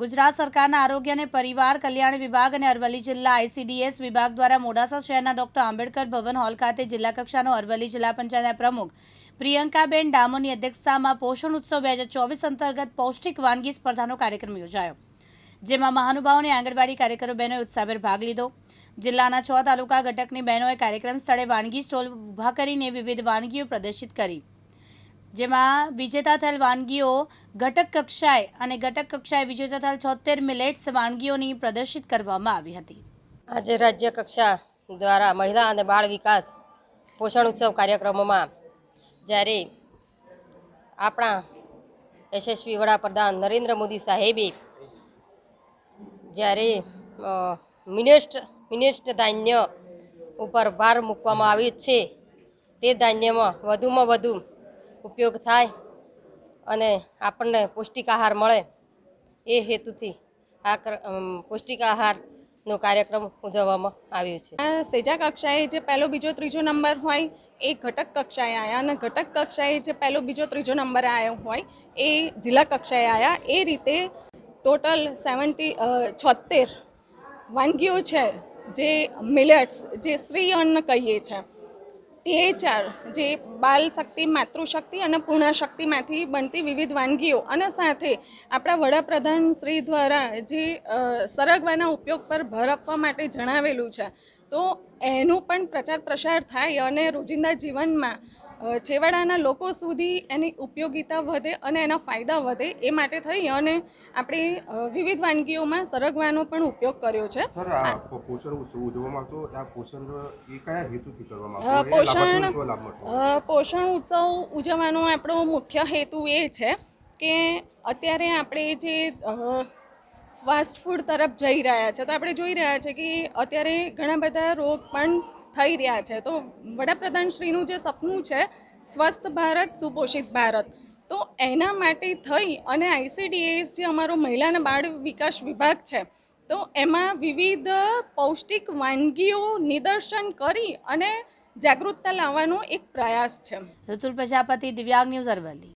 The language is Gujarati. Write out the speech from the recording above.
ગુજરાત સરકારના આરોગ્ય અને પરિવાર કલ્યાણ વિભાગ અને અરવલ્લી જિલ્લા આઈસીડીએસ વિભાગ દ્વારા મોડાસા શહેરના ડોક્ટર આંબેડકર ભવન હોલ ખાતે જિલ્લા કક્ષાનો અરવલ્લી જિલ્લા પંચાયતના પ્રમુખ પ્રિયંકાબેન ડામોની અધ્યક્ષતામાં પોષણ ઉત્સવ બે હજાર ચોવીસ અંતર્ગત પૌષ્ટિક વાનગી સ્પર્ધાનો કાર્યક્રમ યોજાયો. જેમાં મહાનુભાવો અને આંગણવાડી કાર્યકરો બહેનોએ ઉત્સાહભેર ભાગ લીધો. જિલ્લાના છ તાલુકા ઘટકની બહેનોએ કાર્યક્રમ સ્થળે વાનગી સ્ટોલ ઊભા કરીને વિવિધ વાનગીઓ પ્રદર્શિત કરી. જેમાં વિજેતા થયેલ વાનગીઓ, ઘટક કક્ષાએ અને ઘટક કક્ષાએ વિજેતા થયેલ છોતેર મિલેટ્સ વાનગીઓની પ્રદર્શિત કરવામાં આવી હતી. આજે રાજ્ય કક્ષા દ્વારા મહિલા અને બાળ વિકાસ પોષણ ઉત્સવ કાર્યક્રમોમાં જ્યારે આપણા યશસ્વી વડાપ્રધાન નરેન્દ્ર મોદી સાહેબે જ્યારે મિનેસ્ટ મિનેસ્ટ ધાન્ય ઉપર ભાર મૂકવામાં આવ્યો છે, તે ધાન્યમાં વધુમાં વધુ ઉપયોગ થાય અને આપણને પૌષ્ટિક આહાર મળે એ હેતુથી આ પૌષ્ટિક આહારનો કાર્યક્રમ ઉજવવામાં આવ્યો છે. સેજા કક્ષાએ જે પહેલો બીજો ત્રીજો નંબર હોય, એ ઘટક કક્ષાએ આવ્યા અને ઘટક કક્ષાએ જે પહેલો બીજો ત્રીજો નંબર આવ્યો હોય, એ જિલ્લા કક્ષાએ આવ્યા એ રીતે ટોટલ સેવન્ટી છોતેર વાનગીઓ છે, જે મિલેટ્સ જે શ્રી અન્ન કહીએ છીએ તે ચાર જે બાલ શક્તિ માતૃશક્તિ અને પૂર્ણશક્તિમાંથી બનતી વિવિધ વાનગીઓ. અને સાથે આપણા વડાપ્રધાન શ્રી દ્વારા જે સરગવાના ઉપયોગ પર ભર આપવા માટે જણાવેલું છે. તો એનું પણ પ્રચાર પ્રસાર થાય અને રોજિંદા જીવનમાં છેવાડાના લોકો સુધી એની ઉપયોગિતા વધે અને એના ફાયદા વધે એ માટે થઈ અને આપણે વિવિધ વાનગીઓમાં સરગવાનો પણ ઉપયોગ કર્યો છે. પોષણ પોષણ ઉત્સવ ઉજવવાનો આપણો મુખ્ય હેતુ એ છે કે અત્યારે આપણે જે ફાસ્ટ ફૂડ તરફ જઈ રહ્યા છે તો આપણે જોઈ રહ્યા છે કે અત્યારે ઘણા બધા રોગ પણ થઈ રહ્યા છે. તો વડાપ્રધાનશ્રીનું જે સપનું છે, સ્વસ્થ ભારત, સુપોષિત ભારત. તો એના માટે થઈ અને આઈસીડીએસ જે અમારો મહિલા અને બાળ વિકાસ વિભાગ છે, તો એમાં વિવિધ પૌષ્ટિક વાનગીઓ નિદર્શન કરી અને જાગૃતતા લાવવાનો એક પ્રયાસ છે. ઋતુલ પ્રજાપતિ, દિવ્યાંગ ન્યૂઝ અરવલ્લી.